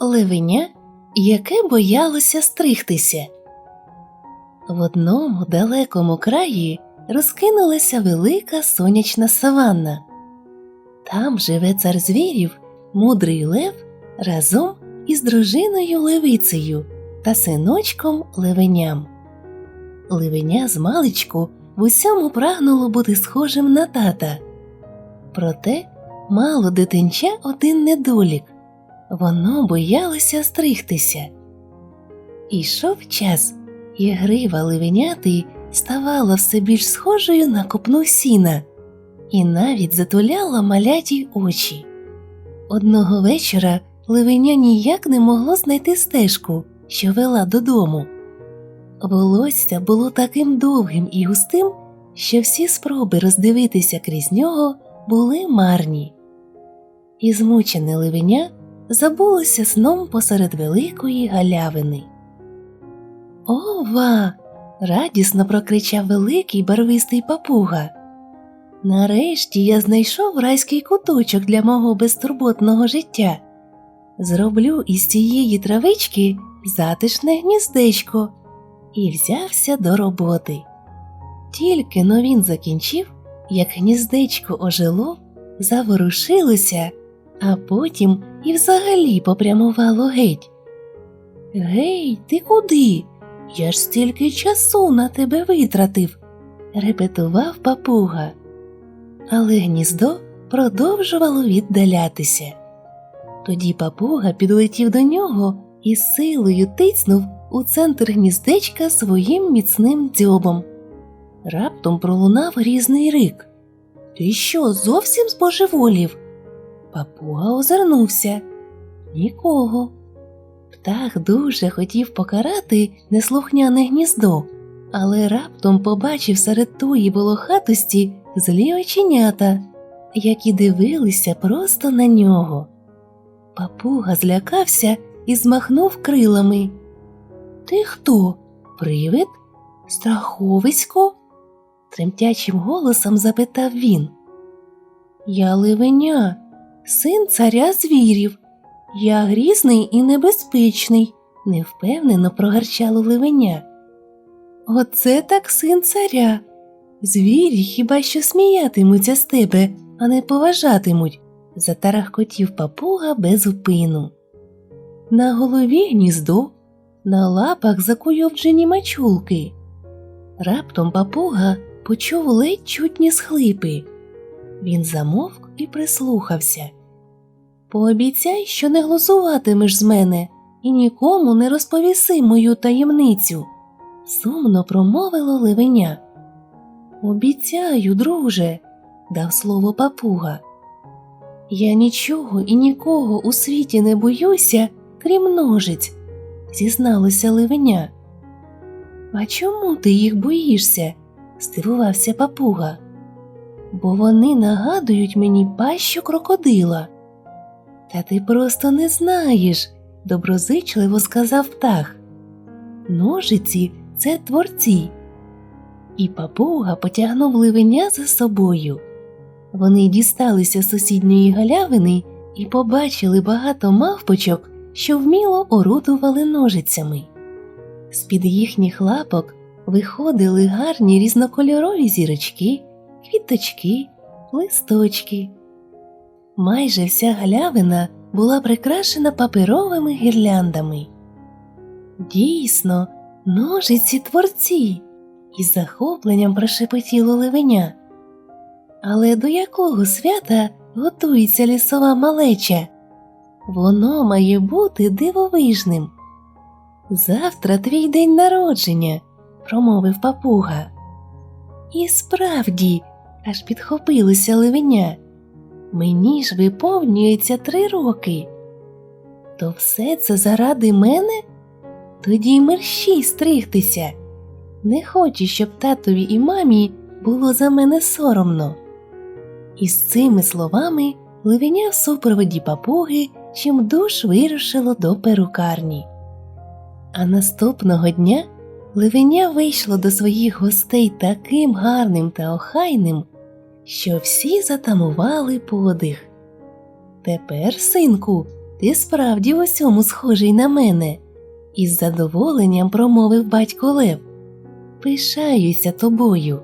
Левеня, яке боялося стригтися. В одному далекому краї розкинулася велика сонячна саванна. Там живе цар звірів, мудрий лев разом із дружиною левицею та синочком левеням. Левеня з маличку в усьому прагнуло бути схожим на тата. Проте мало дитинча один недолік воно боялося стригтися. Ішов час, і грива левеняти ставала все більш схожою на копну сіна і навіть затуляла маляті очі. Одного вечора ливеня ніяк не могло знайти стежку, що вела додому. Волосся було таким довгим і густим, що всі спроби роздивитися крізь нього були марні. І змучене ливеня забулося сном посеред великої галявини. Ова. радісно прокричав великий барвистий папуга. Нарешті я знайшов райський куточок для мого безтурботного життя. Зроблю із цієї травички затишне гніздечко і взявся до роботи. Тільки но він закінчив, як гніздечко ожило, заворушилося, а потім і взагалі попрямувало геть. Гей, ти куди? Я ж стільки часу на тебе витратив, репетував папуга. Але гніздо продовжувало віддалятися. Тоді папуга підлетів до нього і силою тицнув у центр гніздечка своїм міцним дзьобом. Раптом пролунав різний рик. Ти що, зовсім збожеволів? Папуга озирнувся. Нікого. Птах дуже хотів покарати неслухняне гніздо, але раптом побачив серед тої волохатості злі оченята, які дивилися просто на нього. Папуга злякався і змахнув крилами. Ти хто? Привид? Страховисько? тремтячим голосом запитав він. Я ливеня, син царя звірів. Я грізний і небезпечний, невпевнено прогарчало ливеня. Оце так син царя. Звірі хіба що сміятимуться з тебе, а не поважатимуть, затарахкотів папуга без упину. На голові гніздо, на лапах закуйовджені мачулки. Раптом папуга почув ледь чутні схлипи. Він замовк і прислухався. Пообіцяй, що не глузуватимеш з мене і нікому не розповіси мою таємницю, сумно промовило ливеня. Обіцяю, друже, дав слово папуга. Я нічого і нікого у світі не боюся, крім ножиць, зізналося ливеня. А чому ти їх боїшся? здивувався папуга. Бо вони нагадують мені пащу крокодила. Та ти просто не знаєш, доброзичливо сказав птах. Ножиці це творці. І папуга потягнув ливеня за собою. Вони дісталися сусідньої галявини і побачили багато мавпочок, що вміло орудували ножицями. З під їхніх лапок виходили гарні різнокольорові зірочки, квіточки, листочки. Майже вся галявина була прикрашена паперовими гірляндами. Дійсно, ножиці творці, із захопленням прошепотіло левеня. Але до якого свята готується лісова малеча? Воно має бути дивовижним. Завтра твій день народження, промовив папуга. І справді, аж підхопилося левеня. Мені ж виповнюється три роки. То все це заради мене? Тоді й мерщій стригтися. Не хочу, щоб татові і мамі було за мене соромно. І з цими словами ливеня в супроводі папуги чимдуж вирушило до перукарні. А наступного дня ливеня вийшло до своїх гостей таким гарним та охайним, що всі затамували подих. Тепер, синку, ти справді в усьому схожий на мене, із задоволенням промовив батько Лев. Пишаюся тобою.